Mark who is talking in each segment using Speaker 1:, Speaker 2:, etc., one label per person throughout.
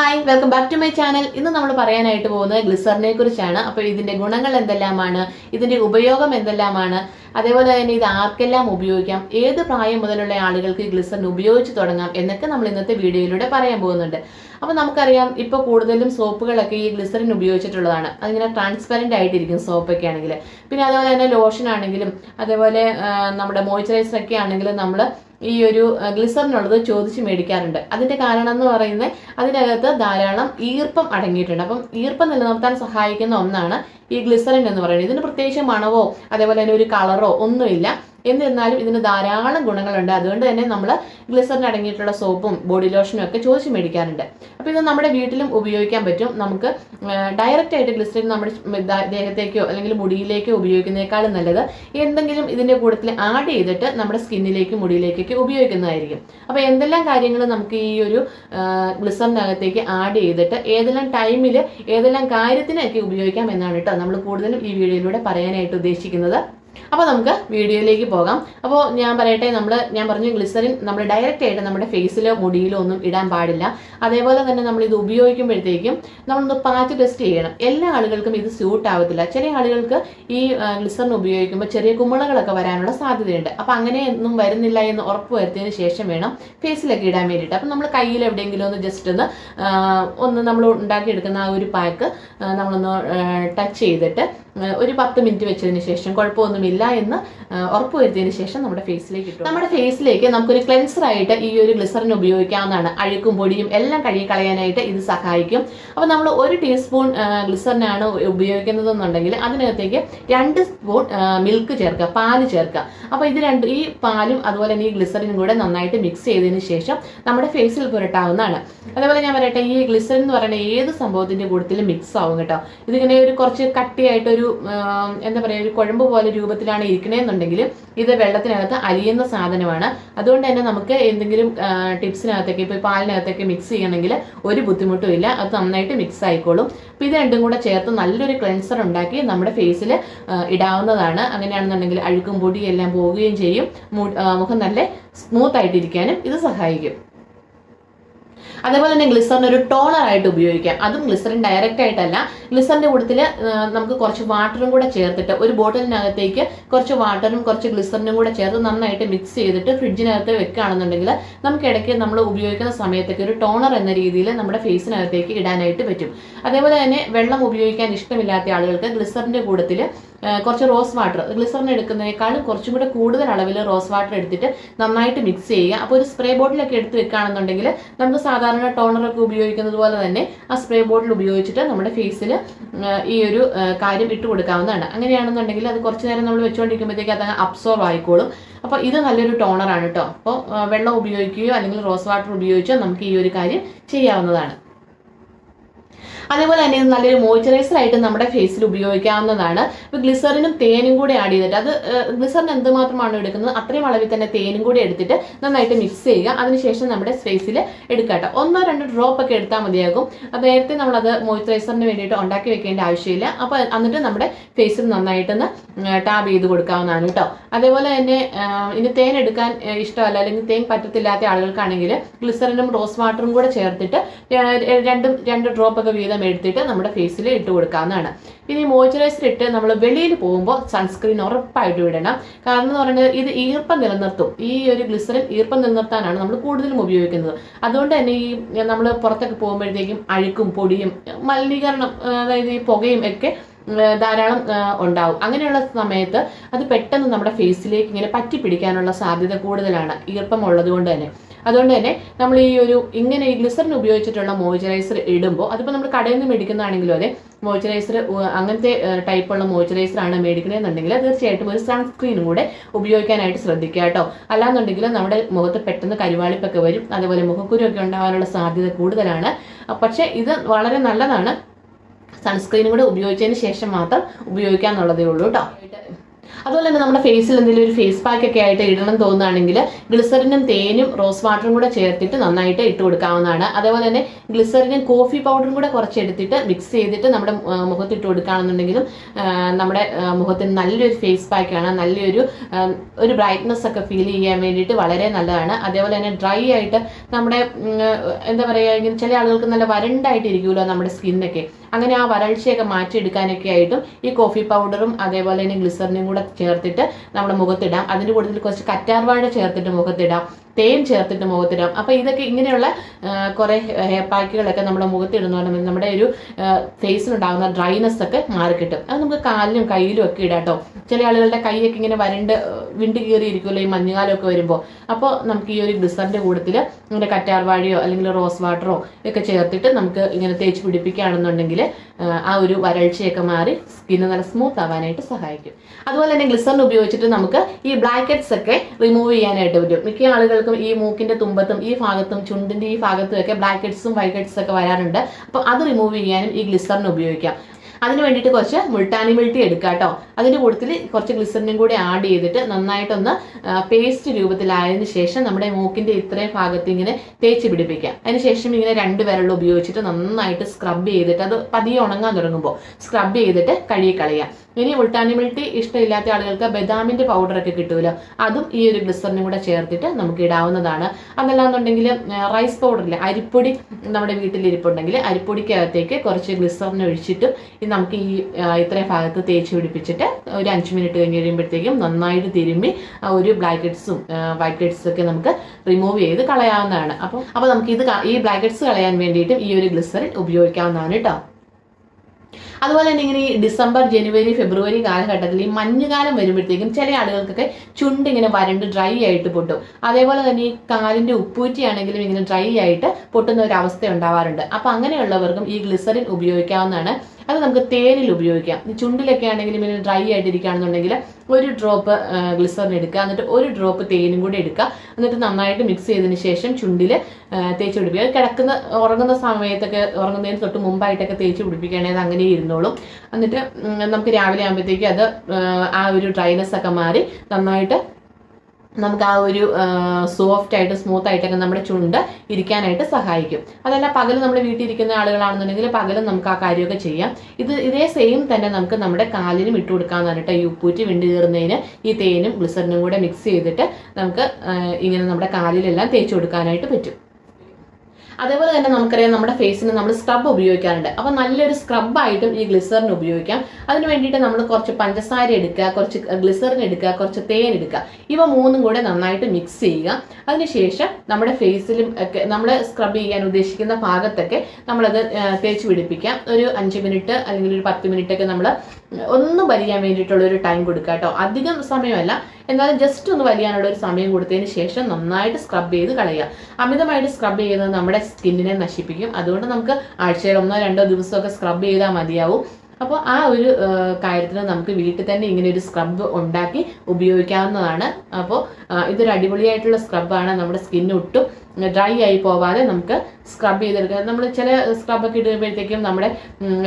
Speaker 1: Hi welcome back to my channel ഇന്ന് നമ്മൾ പറയാനായിട്ട് പോകുന്നത് ഗ്ലിസറിനെ കുറിച്ചാണ്. അപ്പോൾ ഇതിന്റെ ഗുണങ്ങൾ എന്തെല്ലാമാണ്? ഇതിന്റെ ഉപയോഗം എന്തെല്ലാമാണ്? അതേപോലെ തന്നെ ഇത് ആർക്കെല്ലാം ഉപയോഗിക്കാം? ഏത് പ്രായം മുതലുള്ള ആളുകൾക്ക് ഗ്ലിസറിൻ ഉപയോഗിച്ച് തുടങ്ങാം? എന്നൊക്കെ നമ്മൾ ഇന്നത്തെ വീഡിയോയിലൂടെ പറയാൻ പോകുന്നുണ്ട്. അപ്പോൾ നമുക്കറിയാം ഇപ്പോൾ കൂടുതലും സോപ്പുകളൊക്കെ ഈ ഗ്ലിസറിൻ ഉപയോഗിച്ചിട്ടുള്ളതാണ്. അതിങ്ങനെ ട്രാൻസ്പെറന്റ് ആയിട്ടിരിക്കും സോപ്പൊക്കെ ആണെങ്കിൽ. പിന്നെ അതുപോലെ തന്നെ ലോഷൻ ആണെങ്കിലും അതേപോലെ നമ്മുടെ മോയ്സ്ചറൈസർ ഒക്കെ ആണെങ്കിലും നമ്മൾ ഈ ഒരു ഗ്ലിസറിനുള്ളത് ചോദിച്ച് മേടിക്കാറുണ്ട്. അതിന്റെ കാരണം എന്ന് പറയുന്നത് അതിനകത്ത് ധാരാളം ഈർപ്പം അടങ്ങിയിട്ടുണ്ട്. അപ്പം ഈർപ്പം നിലനിർത്താൻ സഹായിക്കുന്ന ഒന്നാണ് ഈ ഗ്ലിസറിൻ എന്ന് പറയുന്നത്. ഇതിന് പ്രത്യേകിച്ച് മണവോ അതേപോലെ തന്നെ ഒരു കളറോ ഒന്നുമില്ല. എന്നിരുന്നാലും ഇതിന് ധാരാളം ഗുണങ്ങളുണ്ട്. അതുകൊണ്ട് തന്നെ നമ്മൾ ഗ്ലിസറിൻ അടങ്ങിയിട്ടുള്ള സോപ്പും ബോഡി ലോഷനും ഒക്കെ ചോദിച്ച് മേടിക്കാറുണ്ട്. അപ്പോൾ ഇത് നമ്മുടെ വീട്ടിലും ഉപയോഗിക്കാൻ പറ്റും. നമുക്ക് ഡയറക്റ്റ് ആയിട്ട് ഗ്ലിസറിൻ നമ്മുടെ ദേഹത്തേക്കോ അല്ലെങ്കിൽ മുടിയിലേക്കോ ഉപയോഗിക്കുന്നതിനേക്കാളും നല്ലത് എന്തെങ്കിലും ഇതിന്റെ കൂട്ടത്തിൽ ആഡ് ചെയ്തിട്ട് നമ്മുടെ സ്കിന്നിലേക്കും മുടിയിലേക്കൊക്കെ ഉപയോഗിക്കുന്നതായിരിക്കും. അപ്പോൾ എന്തെല്ലാം കാര്യങ്ങൾ നമുക്ക് ഈ ഒരു ഗ്ലിസറിനകത്തേക്ക് ആഡ് ചെയ്തിട്ട് ഏതെല്ലാം ടൈമിൽ ഏതെല്ലാം കാര്യത്തിനൊക്കെ ഉപയോഗിക്കാം എന്നാണ് കേട്ടോ നമ്മൾ കൂടുതലും ഈ വീഡിയോയിലൂടെ പറയാനായിട്ട് ഉദ്ദേശിക്കുന്നത്. അപ്പോൾ നമുക്ക് വീഡിയോയിലേക്ക് പോകാം. അപ്പോൾ ഞാൻ പറയട്ടെ നമ്മൾ ഞാൻ പറഞ്ഞു ഗ്ലിസറിൻ നമ്മൾ ഡയറക്റ്റ് ആയിട്ട് നമ്മുടെ ഫേസിലോ മുടിയിലോ ഒന്നും ഇടാൻ പാടില്ല. അതേപോലെ തന്നെ നമ്മൾ ഇത് ഉപയോഗിക്കുമ്പോഴത്തേക്കും നമ്മളൊന്ന് പാച്ച് ടെസ്റ്റ് ചെയ്യണം. എല്ലാ ആളുകൾക്കും ഇത് സ്യൂട്ട് ആവത്തില്ല. ചില ആളുകൾക്ക് ഈ ഗ്ലിസറിൻ ഉപയോഗിക്കുമ്പോൾ ചെറിയ കുമിളകളൊക്കെ വരാനുള്ള സാധ്യതയുണ്ട്. അപ്പോൾ അങ്ങനെ ഒന്നും വരുന്നില്ല എന്ന് ഉറപ്പ് വരുത്തിയതിന് ശേഷം വേണം ഫേസിലൊക്കെ ഇടാൻ വേണ്ടിയിട്ട്. അപ്പം നമ്മൾ കയ്യിൽ എവിടെയെങ്കിലും ഒന്ന് ജസ്റ്റ് ഒന്ന് ഒന്ന് നമ്മൾ ഉണ്ടാക്കിയെടുക്കുന്ന ആ ഒരു പാക്ക് നമ്മളൊന്ന് ടച്ച് ചെയ്തിട്ട് ഒരു പത്ത് മിനിറ്റ് വെച്ചതിന് ശേഷം കുഴപ്പമൊന്നുമില്ല എന്ന് ഉറപ്പ് വരുത്തിയതിന് ശേഷം നമ്മുടെ ഫേസിലേക്ക് ഇട്ടു നമ്മുടെ ഫേസിലേക്ക് നമുക്കൊരു ക്ലെൻസർ ആയിട്ട് ഈ ഒരു ഗ്ലിസറിൻ ഉപയോഗിക്കാവുന്നതാണ്. അഴുക്കും പൊടിയും എല്ലാം കഴുകി കളയാനായിട്ട് ഇത് സഹായിക്കും. അപ്പോൾ നമ്മൾ ഒരു ടീസ്പൂൺ ഗ്ലിസറിനാണ് ഉപയോഗിക്കുന്നതെന്നുണ്ടെങ്കിൽ അതിനകത്തേക്ക് രണ്ട് സ്പൂൺ മിൽക്ക് ചേർക്കുക പാൽ ചേർക്കുക. അപ്പോൾ ഇത് രണ്ട് ഈ പാലും അതുപോലെ തന്നെ ഈ ഗ്ലിസറിനും കൂടെ നന്നായിട്ട് മിക്സ് ചെയ്തതിന് ശേഷം നമ്മുടെ ഫേസിൽ പുരട്ടാവുന്നതാണ്. അതേപോലെ ഞാൻ പറയട്ടെ ഈ ഗ്ലിസറിൻ എന്ന് പറയുന്ന ഏത് സംഭവത്തിന്റെ കൂട്ടത്തിലും മിക്സ് ആവും കേട്ടോ. ഇതിങ്ങനെ ഒരു കുറച്ച് കട്ടിയായിട്ടൊരു ആ, എന്താ പറയുക ഒരു കുഴമ്പ് പോലെ രൂപത്തിലാണ് ഇരിക്കണേന്നുണ്ടെങ്കിൽ ഇത് വെള്ളത്തിനകത്ത് അലിയുന്ന സാധനമാണ്. അതുകൊണ്ട് തന്നെ നമുക്ക് എന്തെങ്കിലും ടിപ്സിനകത്തൊക്കെ ഇപ്പോൾ പാലിനകത്തൊക്കെ മിക്സ് ചെയ്യണമെങ്കിൽ ഒരു ബുദ്ധിമുട്ടും ഇല്ല. അത് നന്നായിട്ട് മിക്സ് ആയിക്കോളും. അപ്പോൾ ഇത് രണ്ടും കൂടെ ചേർത്ത് നല്ലൊരു ക്ലെൻസർ ഉണ്ടാക്കി നമ്മുടെ ഫേസിൽ ഇടാവുന്നതാണ്. അങ്ങനെയാണെന്നുണ്ടെങ്കിൽ അഴുക്കും പൊടിയും എല്ലാം പോവുകയും ചെയ്യും. മുഖം നല്ല സ്മൂത്ത് ആയിട്ടിരിക്കാനും ഇത് സഹായിക്കും. അതേപോലെ തന്നെ ഗ്ലിസറിൻ ഒരു ടോണർ ആയിട്ട് ഉപയോഗിക്കാം. അതും ഗ്ലിസറിൻ ഡയറക്റ്റ് ആയിട്ടല്ല. ഗ്ലിസറിന്റെ കൂട്ടത്തിൽ നമുക്ക് കുറച്ച് വാട്ടറും കൂടെ ചേർത്തിട്ട് ഒരു ബോട്ടിലിനകത്തേക്ക് കുറച്ച് വാട്ടറും കുറച്ച് ഗ്ലിസറിനും കൂടെ ചേർത്ത് നന്നായിട്ട് മിക്സ് ചെയ്തിട്ട് ഫ്രിഡ്ജിനകത്ത് വെക്കുകയാണെന്നുണ്ടെങ്കിൽ നമുക്ക് ഇടയ്ക്ക് നമ്മൾ ഉപയോഗിക്കുന്ന സമയത്തൊക്കെ ഒരു ടോണർ എന്ന രീതിയിൽ നമ്മുടെ ഫേസിനകത്തേക്ക് ഇടാനായിട്ട് പറ്റും. അതേപോലെ തന്നെ വെള്ളം ഉപയോഗിക്കാൻ ഇഷ്ടമില്ലാത്ത ആളുകൾക്ക് ഗ്ലിസറിന്റെ കൂട്ടത്തിൽ കുറച്ച് റോസ് വാട്ടർ ഗ്ലിസറിൻ എടുക്കുന്നതിനേക്കാളും കുറച്ചും കൂടെ കൂടുതൽ അളവിൽ റോസ് വാട്ടർ എടുത്തിട്ട് നന്നായിട്ട് മിക്സ് ചെയ്യുക. അപ്പോൾ ഒരു സ്പ്രേ ബോട്ടിലൊക്കെ എടുത്ത് വെക്കുകയാണെന്നുണ്ടെങ്കിൽ നമുക്ക് സാധാരണ ടോണറൊക്കെ ഉപയോഗിക്കുന്നത് പോലെ തന്നെ ആ സ്പ്രേ ബോട്ടിൽ ഉപയോഗിച്ചിട്ട് നമ്മുടെ ഫേസിൽ ഈ ഒരു കാര്യം ഇട്ട് കൊടുക്കാവുന്നതാണ്. അങ്ങനെയാണെന്നുണ്ടെങ്കിൽ അത് കുറച്ച് നേരം നമ്മൾ വെച്ചുകൊണ്ടിരിക്കുമ്പോഴത്തേക്ക് അത് അബ്സോർവ് ആയിക്കോളും. അപ്പോൾ ഇത് നല്ലൊരു ടോണറാണ് കേട്ടോ അപ്പോൾ വെള്ളം ഉപയോഗിക്കുകയോ അല്ലെങ്കിൽ റോസ് വാട്ടർ ഉപയോഗിച്ചോ നമുക്ക് ഈ ഒരു കാര്യം ചെയ്യാവുന്നതാണ്. അതേപോലെ തന്നെ ഇത് നല്ലൊരു മോയ്സ്ചറൈസർ ആയിട്ട് നമ്മുടെ ഫേസിൽ ഉപയോഗിക്കാവുന്നതാണ്. ഇപ്പോൾ ഗ്ലിസറിനും തേനും കൂടെ ആഡ് ചെയ്തിട്ട് അത് ഗ്ലിസറിൻ എന്തുമാത്രമാണ് എടുക്കുന്നത് അത്രയും അളവിൽ തന്നെ തേനും കൂടി എടുത്തിട്ട് നന്നായിട്ട് മിക്സ് ചെയ്യുക. അതിനുശേഷം നമ്മുടെ ഫേസിൽ എടുക്കട്ടെ ഒന്നോ രണ്ടോ ഡ്രോപ്പ് ഒക്കെ എടുത്താൽ മതിയാകും. നേരത്തെ നമ്മളത് മോയ്സ്ചറൈസറിന് വേണ്ടിയിട്ട് ഉണ്ടാക്കി വെക്കേണ്ട ആവശ്യമില്ല. അപ്പോൾ എന്നിട്ട് നമ്മുടെ ഫേസിൽ നന്നായിട്ടൊന്ന് ടാബ് ചെയ്ത് കൊടുക്കാവുന്നതാണ് കേട്ടോ. അതേപോലെ തന്നെ ഇനി തേൻ എടുക്കാൻ ഇഷ്ടമല്ല അല്ലെങ്കിൽ തേൻ പറ്റത്തില്ലാത്ത ആളുകൾക്കാണെങ്കിൽ ഗ്ലിസറിനും റോസ് വാട്ടറും കൂടെ ചേർത്തിട്ട് രണ്ടും രണ്ട് ഡ്രോപ്പ് ഒക്കെ വീതം എടുത്തിട്ട് നമ്മുടെ ഫേസിൽ ഇട്ട് കൊടുക്കാവുന്നതാണ്. പിന്നെ ഈ മോയ്സ്ചറൈസർ ഇട്ട് നമ്മൾ വെളിയിൽ പോകുമ്പോൾ സൺസ്ക്രീൻ ഉറപ്പായിട്ട് വിടണം കാരണം എന്ന് പറയുന്നത് ഇത് ഈർപ്പം നിലനിർത്തും. ഈ ഒരു ഗ്ലിസറിൻ ഈർപ്പം നിലനിർത്താനാണ് നമ്മൾ കൂടുതലും ഉപയോഗിക്കുന്നത്. അതുകൊണ്ട് തന്നെ ഈ നമ്മൾ പുറത്തൊക്കെ പോകുമ്പോഴത്തേക്കും അഴുക്കും പൊടിയും മലിനീകരണം അതായത് ഈ പുകയും ഒക്കെ ധാരാളം ഉണ്ടാവും. അങ്ങനെയുള്ള സമയത്ത് അത് പെട്ടെന്ന് നമ്മുടെ ഫേസിലേക്ക് ഇങ്ങനെ പറ്റി പിടിക്കാനുള്ള സാധ്യത കൂടുതലാണ്. ഈർപ്പം ഉള്ളത് കൊണ്ട് തന്നെ. അതുകൊണ്ട് തന്നെ നമ്മൾ ഈ ഒരു ഇങ്ങനെ ഈ ഗ്ലിസറിൻ ഉപയോഗിച്ചിട്ടുള്ള മോയ്സ്ചറൈസർ ഇടുമ്പോൾ അതിപ്പോൾ നമ്മൾ കടയിൽ നിന്ന് മേടിക്കുന്നതാണെങ്കിലും അതെ മോയ്സ്ചറൈസർ അങ്ങനത്തെ ടൈപ്പുള്ള മോയ്സ്ചറൈസർ ആണ് മേടിക്കണമെന്നുണ്ടെങ്കിൽ തീർച്ചയായിട്ടും ഒരു സൺസ്ക്രീനും കൂടെ ഉപയോഗിക്കാനായിട്ട് ശ്രദ്ധിക്കുക കേട്ടോ. അല്ലാന്നുണ്ടെങ്കിൽ നമ്മുടെ മുഖത്ത് പെട്ടെന്ന് കരുവാളിപ്പൊക്കെ വരും അതേപോലെ മുഖക്കുരുവൊക്കെ ഉണ്ടാകാനുള്ള സാധ്യത കൂടുതലാണ്. പക്ഷേ ഇത് വളരെ നല്ലതാണ്. സൺസ്ക്രീനും കൂടെ ഉപയോഗിച്ചതിന് ശേഷം മാത്രം ഉപയോഗിക്കാന്നുള്ളതേ ഉള്ളൂ കേട്ടോ. അതുപോലെ തന്നെ നമ്മുടെ ഫേസിൽ എന്തെങ്കിലും ഒരു ഫേസ് പാക്ക് ഒക്കെ ആയിട്ട് ഇടണം തോന്നുകയാണെങ്കിൽ ഗ്ലിസറിനും തേനും റോസ് വാട്ടറും കൂടെ ചേർത്തിട്ട് നന്നായിട്ട് ഇട്ട് കൊടുക്കാവുന്നതാണ്. അതേപോലെ തന്നെ ഗ്ലിസറിനും കോഫി പൗഡറും കൂടെ കുറച്ച് എടുത്തിട്ട് മിക്സ് ചെയ്തിട്ട് നമ്മുടെ മുഖത്ത് ഇട്ട് കൊടുക്കുകയാണെന്നുണ്ടെങ്കിലും നമ്മുടെ മുഖത്തിന് നല്ലൊരു ഫേസ് പാക്കാണ് നല്ലൊരു ഒരു ബ്രൈറ്റ്നെസ് ഒക്കെ ഫീൽ ചെയ്യാൻ വേണ്ടിയിട്ട് വളരെ നല്ലതാണ്. അതേപോലെ തന്നെ ഡ്രൈ ആയിട്ട് നമ്മുടെ എന്താ പറയുക ചില ആളുകൾക്ക് നല്ല വരണ്ടായിട്ട് ഇരിക്കുമല്ലോ നമ്മുടെ സ്കിന്നൊക്കെ അങ്ങനെ ആ വരൾച്ചയൊക്കെ മാറ്റിയെടുക്കാനൊക്കെ ആയിട്ടും ഈ കോഫി പൗഡറും അതേപോലെ തന്നെ ഗ്ലിസറിനും കൂടെ ചേർത്തിട്ട് നമ്മുടെ മുഖത്തിടാം. അതിന്റെ കൂടുതൽ കുറച്ച് കറ്റാർവാഴ ചേർത്തിട്ട് മുഖത്തിടാം. തേൻ ചേർത്തിട്ട് മുഖത്തിടാം. അപ്പോൾ ഇതൊക്കെ ഇങ്ങനെയുള്ള കുറേ ഹെയർ പാക്കുകളൊക്കെ നമ്മുടെ മുഖത്തിടുന്നതുകൊണ്ട് നമ്മുടെ ഒരു ഫേസിലുണ്ടാകുന്ന ഡ്രൈനെസ് ഒക്കെ മാറിക്കിട്ടും അത് നമുക്ക് കാലിലും കയ്യിലും ഒക്കെ ഇടാം കേട്ടോ ചില ആളുകളുടെ കൈയൊക്കെ ഇങ്ങനെ വരണ്ട് വിണ്ട് കീറിയിരിക്കുമല്ലോ ഈ മഞ്ഞുകാലമൊക്കെ വരുമ്പോൾ അപ്പോൾ നമുക്ക് ഈ ഒരു ഗ്ലിസറിന്റെ കൂട്ടത്തിൽ ഇങ്ങനെ കറ്റാർവാഴിയോ അല്ലെങ്കിൽ റോസ് വാട്ടറോ ഒക്കെ ചേർത്തിട്ട് നമുക്ക് ഇങ്ങനെ തേച്ച് പിടിപ്പിക്കുകയാണെന്നുണ്ടെങ്കിൽ ആ, ഒരു വരൾച്ചയൊക്കെ മാറി സ്കിന്ന് നല്ല സ്മൂത്ത് ആവാനായിട്ട് സഹായിക്കും. അതുപോലെ തന്നെ ഗ്ലിസറിൻ ഉപയോഗിച്ചിട്ട് നമുക്ക് ഈ ബ്ലാക്കറ്റ്സ് ഒക്കെ റിമൂവ് ചെയ്യാനായിട്ട് പറ്റും. മിക്ക ആളുകൾക്കും ഈ മൂക്കിന്റെ തുമ്പത്തും ഈ ഭാഗത്തും ചുണ്ടിന്റെ ഈ ഭാഗത്തും ഒക്കെ ബ്ലാക്കറ്റ്സും വൈക്കറ്റ്സും ഒക്കെ വരാറുണ്ട്. അപ്പോൾ അത് റിമൂവ് ചെയ്യാനും ഈ ഗ്ലിസറിൻ ഉപയോഗിക്കാം. അതിന് വേണ്ടിയിട്ട് കുറച്ച് മുൾട്ടാനി മിൾട്ടി എടുക്കുക കേട്ടോ അതിന്റെ കൂട്ടത്തിൽ കുറച്ച് ഗ്ലിസറിനും കൂടി ആഡ് ചെയ്തിട്ട് നന്നായിട്ടൊന്ന് പേസ്റ്റ് രൂപത്തിലായതിനു ശേഷം നമ്മുടെ മൂക്കിന്റെ ഇത്രയും ഭാഗത്ത് ഇങ്ങനെ തേച്ച് പിടിപ്പിക്കാം. അതിനുശേഷം ഇങ്ങനെ രണ്ട് വിരളും ഉപയോഗിച്ചിട്ട് നന്നായിട്ട് സ്ക്രബ് ചെയ്തിട്ട് അത് പതിയെ ഉണങ്ങാൻ തുടങ്ങുമ്പോൾ സ്ക്രബ് ചെയ്തിട്ട് കഴുകി കളയാം. ഇനി ഉൾട്ടാനിമിൾട്ടി ഇഷ്ടമില്ലാത്ത ആളുകൾക്ക് ബദാമിന്റെ പൗഡർ ഒക്കെ കിട്ടുമല്ലോ അതും ഈ ഒരു ഗ്ലിസറിനും കൂടെ ചേർത്തിട്ട് നമുക്ക് ഇടാവുന്നതാണ്. അതല്ലാന്നുണ്ടെങ്കിൽ റൈസ് പൗഡർ ഇല്ല? അരിപ്പൊടി നമ്മുടെ വീട്ടിൽ ഇരിപ്പുണ്ടെങ്കിൽ അരിപ്പൊടിക്കകത്തേക്ക് കുറച്ച് ഗ്ലിസറിന് ഒഴിച്ചിട്ടും ഇത് നമുക്ക് ഈ ഇത്രയും ഭാഗത്ത് തേച്ച് പിടിപ്പിച്ചിട്ട് ഒരു അഞ്ച് മിനിറ്റ് കഴിഞ്ഞ് കഴിയുമ്പോഴത്തേക്കും നന്നായിട്ട് തിരുമ്പി ആ ഒരു ബ്ലാക്കറ്റ്സും വൈറ്റ് ഹെഡ്സും ഒക്കെ നമുക്ക് റിമൂവ് ചെയ്ത് കളയാവുന്നതാണ്. അപ്പം അപ്പോൾ നമുക്ക് ഇത് ഈ ഈ ബ്ലാക്കറ്റ്സ് കളയാൻ വേണ്ടിയിട്ടും ഈ ഒരു ഗ്ലിസറിൻ ഉപയോഗിക്കാവുന്നതാണ് കേട്ടോ. അതുപോലെ തന്നെ ഇങ്ങനെ ഈ ഡിസംബർ ജനുവരി ഫെബ്രുവരി കാലഘട്ടത്തിൽ ഈ മഞ്ഞുകാലം വരുമ്പോഴത്തേക്കും ചില ആളുകൾക്കൊക്കെ ചുണ്ട് ഇങ്ങനെ വരണ്ട് ഡ്രൈ ആയിട്ട് പൊട്ടും. അതേപോലെ തന്നെ ഈ കാലിന്റെ ഉപ്പൂറ്റിയാണെങ്കിലും ഇങ്ങനെ ഡ്രൈ ആയിട്ട് പൊട്ടുന്ന ഒരു അവസ്ഥ ഉണ്ടാവാറുണ്ട്. അപ്പൊ അങ്ങനെയുള്ളവർക്കും ഈ ഗ്ലിസറിൻ ഉപയോഗിക്കാവുന്നതാണ്. അത് നമുക്ക് തേനിൽ ഉപയോഗിക്കാം. ചുണ്ടിലൊക്കെ ആണെങ്കിൽ ഇങ്ങനെ ഡ്രൈ ആയിട്ടിരിക്കുകയാണെന്നുണ്ടെങ്കിൽ ഒരു ഡ്രോപ്പ് ഗ്ലിസറിൻ എടുക്കുക. എന്നിട്ട് ഒരു ഡ്രോപ്പ് തേനും കൂടി എടുക്കുക. എന്നിട്ട് നന്നായിട്ട് മിക്സ് ചെയ്തതിന് ശേഷം ചുണ്ടിൽ തേച്ച് പിടിപ്പിക്കുക. കിടക്കുന്ന ഉറങ്ങുന്ന സമയത്തൊക്കെ ഉറങ്ങുന്നതിന് തൊട്ട് മുമ്പായിട്ടൊക്കെ തേച്ച് പിടിപ്പിക്കുകയാണെങ്കിൽ അത് അങ്ങനെ ഇരുന്നോളും. എന്നിട്ട് നമുക്ക് രാവിലെ ആകുമ്പോഴത്തേക്ക് അത് ആ ഒരു ഡ്രൈനെസ് ഒക്കെ മാറി നന്നായിട്ട് നമുക്ക് ആ ഒരു സോഫ്റ്റ് ആയിട്ട് സ്മൂത്ത് ആയിട്ടൊക്കെ നമ്മുടെ ചുണ്ട് ഇരിക്കാനായിട്ട് സഹായിക്കും. അതല്ല പകൽ നമ്മൾ വീട്ടിൽ ഇരിക്കുന്ന ആളുകളാണെന്നുണ്ടെങ്കിൽ പകലും നമുക്ക് ആ കാര്യമൊക്കെ ചെയ്യാം. ഇത് ഇതേ സെയിം തന്നെ നമുക്ക് നമ്മുടെ കാലിനും ഇട്ട് കൊടുക്കാമെന്നാണ് കേട്ടോ. ഈ ഉപ്പൂറ്റി വിണ്ടി കയറുന്നതിന് ഈ തേനും ഗ്ലിസറിനും കൂടെ മിക്സ് ചെയ്തിട്ട് നമുക്ക് ഇങ്ങനെ നമ്മുടെ കാലിലെല്ലാം തേച്ച് കൊടുക്കാനായിട്ട് പറ്റും. അതേപോലെ തന്നെ നമുക്കറിയാം നമ്മുടെ ഫേസിന് നമ്മൾ സ്ക്രബ് ഉപയോഗിക്കാറുണ്ട്. അപ്പോൾ നല്ലൊരു സ്ക്രബായിട്ടും ഈ ഗ്ലിസറിൻ ഉപയോഗിക്കാം. അതിന് വേണ്ടിയിട്ട് നമ്മൾ കുറച്ച് പഞ്ചസാര എടുക്കുക കുറച്ച് ഗ്ലിസറിൻ എടുക്കുക കുറച്ച് തേൻ എടുക്കുക. ഇവ മൂന്നും കൂടെ നന്നായിട്ട് മിക്സ് ചെയ്യുക. അതിനുശേഷം നമ്മുടെ ഫേസിലും ഒക്കെ നമ്മൾ സ്ക്രബ് ചെയ്യാൻ ഉദ്ദേശിക്കുന്ന ഭാഗത്തൊക്കെ നമ്മളത് തേച്ച് പിടിപ്പിക്കാം. ഒരു അഞ്ച് മിനിറ്റ് അല്ലെങ്കിൽ ഒരു പത്ത് മിനിറ്റ് ഒക്കെ നമ്മൾ ഒന്നും വലിയാൻ വേണ്ടിയിട്ടുള്ള ഒരു ടൈം കൊടുക്കുക കേട്ടോ. അധികം സമയമല്ല. എന്നാലും ജസ്റ്റ് ഒന്ന് വലിയാനുള്ള ഒരു സമയം കൊടുത്തതിന് ശേഷം നന്നായിട്ട് സ്ക്രബ് ചെയ്ത് കളയുക. അമിതമായിട്ട് സ്ക്രബ് ചെയ്യുന്നത് നമ്മുടെ സ്കിന്നിനെ നശിപ്പിക്കും. അതുകൊണ്ട് നമുക്ക് ആഴ്ചയിൽ ഒന്നോ രണ്ടോ ദിവസമൊക്കെ സ്ക്രബ് ചെയ്താൽ മതിയാവും. അപ്പോൾ ആ ഒരു കാര്യത്തിന് നമുക്ക് വീട്ടിൽ തന്നെ ഇങ്ങനെ ഒരു സ്ക്രബ് ഉണ്ടാക്കി ഉപയോഗിക്കാവുന്നതാണ്. അപ്പോൾ ഇതൊരു അടിപൊളിയായിട്ടുള്ള സ്ക്രബാണ് നമ്മുടെ സ്കിന്ന് ഒട്ടും ഡ്രൈ ആയി പോവാതെ നമുക്ക് സ്ക്രബ് ചെയ്തെടുക്കുക നമ്മൾ ചില സ്ക്രബൊക്കെ ഇടുമ്പോഴത്തേക്കും നമ്മുടെ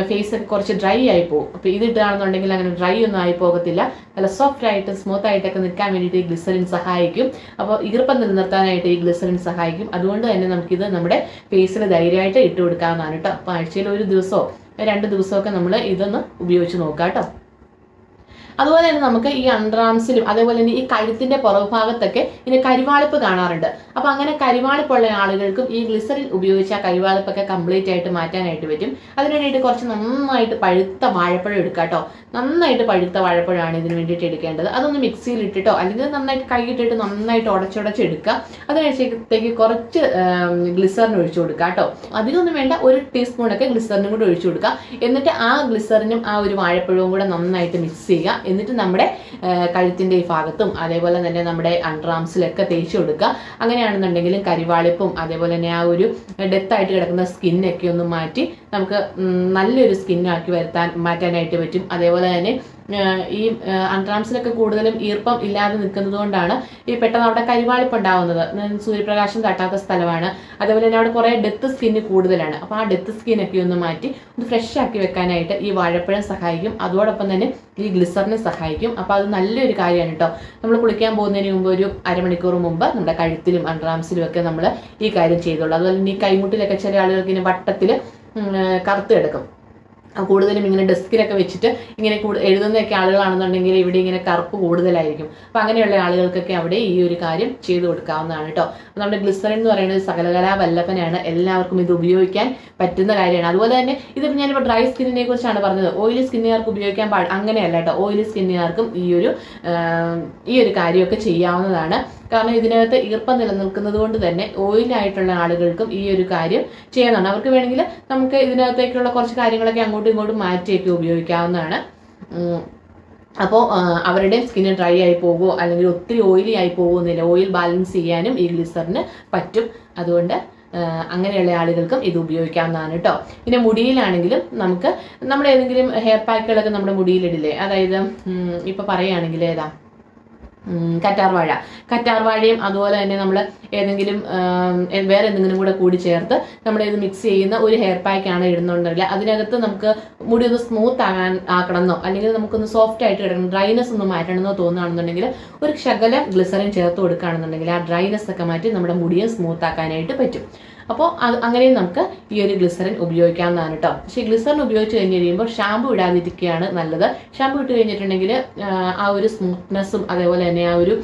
Speaker 1: ഫേസ് ഒക്കെ കുറച്ച് ഡ്രൈ ആയി പോകും. അപ്പോൾ ഇത് ഇടുകയാണെന്നുണ്ടെങ്കിൽ അങ്ങനെ ഡ്രൈ ഒന്നും ആയി പോകത്തില്ല. നല്ല സോഫ്റ്റ് ആയിട്ട് സ്മൂത്ത് ആയിട്ടൊക്കെ നിൽക്കാൻ വേണ്ടിയിട്ട് ഈ ഗ്ലിസറിൻ സഹായിക്കും. അപ്പോൾ ഈർപ്പം നിലനിർത്താനായിട്ട് ഈ ഗ്ലിസറിൻ സഹായിക്കും. അതുകൊണ്ട് തന്നെ നമുക്കിത് നമ്മുടെ ഫേസിൽ ധൈര്യമായിട്ട് ഇട്ട് കൊടുക്കാവുന്നതാണ് കേട്ടോ. അപ്പോൾ ആഴ്ചയിൽ ഒരു ദിവസമോ രണ്ട് ദിവസമൊക്കെ നമ്മൾ ഇതൊന്ന് ഉപയോഗിച്ച് നോക്കാം കേട്ടോ അതുപോലെ തന്നെ നമുക്ക് ഈ അണ്ടർആംസിലും അതേപോലെ തന്നെ ഈ കഴുത്തിന്റെ പുറകുഭാഗത്തൊക്കെ ഇതിന് കരിവാളിപ്പ് കാണാറുണ്ട്. അപ്പൊ അങ്ങനെ കരിവാളിപ്പുള്ള ആളുകൾക്കും ഈ ഗ്ലിസറിൻ ഉപയോഗിച്ച് ആ കരിവാളിപ്പൊക്കെ കംപ്ലീറ്റ് ആയിട്ട് മാറ്റാനായിട്ട് പറ്റും. അതിന് വേണ്ടിയിട്ട് കുറച്ച് നന്നായിട്ട് പഴുത്ത വാഴപ്പഴം എടുക്കുക കേട്ടോ നന്നായിട്ട് പഴുത്ത വാഴപ്പഴമാണ് ഇതിന് വേണ്ടിയിട്ട് എടുക്കേണ്ടത്. അതൊന്ന് മിക്സിയിൽ ഇട്ടിട്ടോ അല്ലെങ്കിൽ നന്നായിട്ട് കൈയിട്ടിട്ട് നന്നായിട്ട് ഉടച്ചുടച്ച് എടുക്കുക അതിനനുസരിച്ചത്തേക്ക് കുറച്ച് ഗ്ലിസറിൻ ഒഴിച്ചു കൊടുക്കുക കേട്ടോ അതിനൊന്നും വേണ്ട ഒരു ടീസ്പൂണൊക്കെ ഗ്ലിസറിനും കൂടി ഒഴിച്ചു കൊടുക്കുക എന്നിട്ട് ആ ഗ്ലിസറിനും ആ ഒരു വാഴപ്പഴവും കൂടെ നന്നായിട്ട് മിക്സ് ചെയ്യുക. എന്നിട്ട് നമ്മുടെ കഴുത്തിന്റെ ഈ ഭാഗത്തും അതേപോലെ തന്നെ നമ്മുടെ അണ്ടർആംസിലൊക്കെ തേച്ച് കൊടുക്കുക. അങ്ങനെയാണെന്നുണ്ടെങ്കിലും കരിവാളിപ്പും അതേപോലെ തന്നെ ആ ഒരു ഡെത്തായിട്ട് കിടക്കുന്ന സ്കിന്നൊക്കെ ഒന്ന് മാറ്റി നമുക്ക് നല്ലൊരു സ്കിന്നാക്കി വരുത്താൻ മാറ്റാനായിട്ട് പറ്റും. അതേപോലെ തന്നെ ഈ അൺട്രാംസിലൊക്കെ കൂടുതലും ഈർപ്പം ഇല്ലാതെ നിൽക്കുന്നത് കൊണ്ടാണ് ഈ പെട്ടെന്ന് അവിടെ കരിവാളിപ്പ് ഉണ്ടാവുന്നത്. സൂര്യപ്രകാശം തട്ടാത്ത സ്ഥലമാണ്. അതേപോലെ തന്നെ അവിടെ കുറേ ഡെത്ത് സ്കിന്ന് കൂടുതലാണ്. അപ്പോൾ ആ ഡെത്ത് സ്കിന്നൊക്കെ ഒന്ന് മാറ്റി ഒന്ന് ഫ്രഷ് ആക്കി വെക്കാനായിട്ട് ഈ വാഴപ്പഴം സഹായിക്കും. അതോടൊപ്പം തന്നെ ഈ ഗ്ലിസറിനെ സഹായിക്കും. അപ്പോൾ അത് നല്ലൊരു കാര്യമാണ് കേട്ടോ. നമ്മൾ കുളിക്കാൻ പോകുന്നതിന് മുമ്പ് ഒരു അരമണിക്കൂർ മുമ്പ് നമ്മുടെ കഴുത്തിലും അൺട്രാംസിലും ഒക്കെ നമ്മൾ ഈ കാര്യം ചെയ്തോളൂ. അതുപോലെ തന്നെ ഈ കൈമുട്ടിലൊക്കെ ചില ആളുകൾക്ക് ഇങ്ങനെ വട്ടത്തിൽ കറുത്ത് കിടക്കും കൂടുതലും ഇങ്ങനെ ഡെസ്കിലൊക്കെ വെച്ചിട്ട് ഇങ്ങനെ എഴുതുന്നൊക്കെ ആളുകളാണെന്നുണ്ടെങ്കിൽ ഇവിടെ ഇങ്ങനെ കറുപ്പ് കൂടുതലായിരിക്കും. അപ്പം അങ്ങനെയുള്ള ആളുകൾക്കൊക്കെ അവിടെ ഈ ഒരു കാര്യം ചെയ്തു കൊടുക്കാവുന്നതാണ് കേട്ടോ അപ്പം നമ്മുടെ ഗ്ലിസറിൻ എന്ന് പറയുന്നത് സകലകലാ വല്ലഭനാണ്. എല്ലാവർക്കും ഇത് ഉപയോഗിക്കാൻ പറ്റുന്ന കാര്യമാണ്. അതുപോലെ തന്നെ ഇത് ഞാനിപ്പോൾ ഡ്രൈ സ്കിന്നിനെ കുറിച്ചാണ് പറഞ്ഞത്. ഓയിലി സ്കിന്നുകാർക്ക് ഉപയോഗിക്കാൻ പാ അങ്ങനെയല്ല കേട്ടോ ഓയിലി സ്കിന്നുകാർക്കും ഈ ഒരു ഈ ഒരു കാര്യമൊക്കെ ചെയ്യാവുന്നതാണ്. കാരണം ഇതിനകത്ത് ഈർപ്പം നിലനിൽക്കുന്നത് കൊണ്ട് തന്നെ ഓയിലായിട്ടുള്ള ആളുകൾക്കും ഈ ഒരു കാര്യം ചെയ്യാവുന്നതാണ്. അവർക്ക് വേണമെങ്കിൽ നമുക്ക് ഇതിനകത്തേക്കുള്ള കുറച്ച് കാര്യങ്ങളൊക്കെ അങ്ങോട്ടും ഇങ്ങോട്ടും മാറ്റിയൊക്കെ ഉപയോഗിക്കാവുന്നതാണ്. അപ്പോൾ അവരുടെ സ്കിന്ന് ഡ്രൈ ആയി പോകുമോ അല്ലെങ്കിൽ ഒത്തിരി ഓയിലി ആയി പോകുന്നില്ല ഓയിൽ ബാലൻസ് ചെയ്യാനും ഈ ഗ്ലിസറിന് പറ്റും. അതുകൊണ്ട് അങ്ങനെയുള്ള ആളുകൾക്കും ഇത് ഉപയോഗിക്കാവുന്നതാണ് കേട്ടോ പിന്നെ മുടിയിലാണെങ്കിലും നമുക്ക് നമ്മുടെ ഏതെങ്കിലും ഹെയർ പാക്കുകളൊക്കെ നമ്മുടെ മുടിയിലിടില്ലേ? അതായത് ഇപ്പം പറയുകയാണെങ്കിൽ ഏതാ? കറ്റാർവാഴ. കറ്റാർവാഴയും അതുപോലെ തന്നെ നമ്മൾ ഏതെങ്കിലും വേറെ എന്തെങ്കിലും കൂടെ കൂടി ചേർത്ത് നമ്മൾ ഇത് മിക്സ് ചെയ്യുന്ന ഒരു ഹെയർ പാക്ക് ആണ് ഇടുന്നുണ്ടെങ്കിൽ അതിനകത്ത് നമുക്ക് മുടി ഒന്ന് സ്മൂത്ത് ആകാൻ ആക്കണമെന്നോ അല്ലെങ്കിൽ നമുക്കൊന്ന് സോഫ്റ്റ് ആയിട്ട് കിടക്കണം ഡ്രൈനെസ് ഒന്ന് മാറ്റണമെന്നോ തോന്നുകയാണെന്നുണ്ടെങ്കിൽ ഒരു ശകലം ഗ്ലിസറിൻ ചേർത്ത് കൊടുക്കുകയാണെന്നുണ്ടെങ്കിൽ ആ ഡ്രൈനെസ് ഒക്കെ മാറ്റി നമ്മുടെ മുടിയെ സ്മൂത്ത് ആക്കാനായിട്ട് പറ്റും. അപ്പോൾ അങ്ങനെയും നമുക്ക് ഈ ഒരു ഗ്ലിസറിൻ ഉപയോഗിക്കാവുന്നതാണ് കേട്ടോ പക്ഷേ ഗ്ലിസറിൻ ഉപയോഗിച്ച് കഴിഞ്ഞ് കഴിയുമ്പോൾ ഷാമ്പു ഇടാതിരിക്കുകയാണ് നല്ലത്. ഷാമ്പു ഇട്ട് കഴിഞ്ഞിട്ടുണ്ടെങ്കിൽ ആ ഒരു സ്മൂത്ത്നെസ്സും അതേപോലെ തന്നെ ആ ഒരു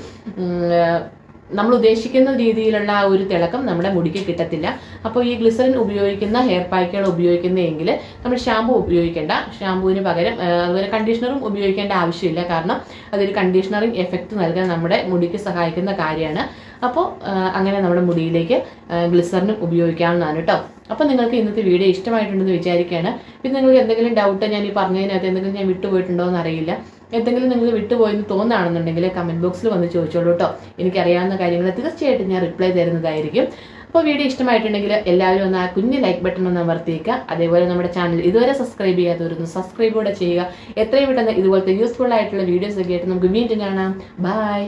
Speaker 1: നമ്മൾ ഉദ്ദേശിക്കുന്ന രീതിയിലുള്ള ആ ഒരു തിളക്കം നമ്മുടെ മുടിക്ക് കിട്ടത്തില്ല. അപ്പോൾ ഈ ഗ്ലിസറിൻ ഉപയോഗിക്കുന്ന ഹെയർ പാക്കുകൾ ഉപയോഗിക്കുന്നതെങ്കിൽ നമ്മൾ ഷാമ്പു ഉപയോഗിക്കേണ്ട. ഷാമ്പുവിന് പകരം അതുപോലെ കണ്ടീഷണറും ഉപയോഗിക്കേണ്ട ആവശ്യമില്ല. കാരണം അതൊരു കണ്ടീഷണറിങ് എഫക്റ്റ് നൽകാൻ നമ്മുടെ മുടിക്ക് സഹായിക്കുന്ന കാര്യമാണ്. അപ്പോൾ അങ്ങനെ നമ്മുടെ മുടിയിലേക്ക് ഗ്ലിസറിനും ഉപയോഗിക്കാവുന്നതാണ് കേട്ടോ അപ്പോൾ നിങ്ങൾക്ക് ഇന്നത്തെ വീഡിയോ ഇഷ്ടമായിട്ടുണ്ടെന്ന് വിചാരിക്കുകയാണ് പിന്നെ നിങ്ങൾക്ക് എന്തെങ്കിലും ഡൗട്ട് ഞാൻ ഈ പറഞ്ഞതിനകത്ത് എന്തെങ്കിലും ഞാൻ വിട്ടുപോയിട്ടുണ്ടോ എന്ന് അറിയില്ല എന്തെങ്കിലും നിങ്ങൾ വിട്ടുപോയെന്ന് തോന്നുകയാണെന്നുണ്ടെങ്കിൽ കമന്റ് ബോക്സിൽ വന്ന് ചോദിച്ചോളൂ കേട്ടോ എനിക്കറിയാവുന്ന കാര്യങ്ങൾ തീർച്ചയായിട്ടും ഞാൻ റിപ്ലൈ തരുന്നതായിരിക്കും. അപ്പോൾ വീഡിയോ ഇഷ്ടമായിട്ടുണ്ടെങ്കിൽ എല്ലാവരും ഒന്ന് ആ കുഞ്ഞ് ലൈക്ക് ബട്ടൺ ഒന്ന് അമർത്തിയേക്കുക. അതേപോലെ നമ്മുടെ ചാനൽ ഇതുവരെ സബ്സ്ക്രൈബ് ചെയ്യാത്തവരൊന്ന് സബ്സ്ക്രൈബ് കൂടെ ചെയ്യുക. എത്രയും പെട്ടെന്ന് ഇതുപോലത്തെ യൂസ്ഫുൾ ആയിട്ടുള്ള വീഡിയോസ് ഒക്കെ ആയിട്ട് നമുക്ക് വീണ്ടും കാണാം. ബൈ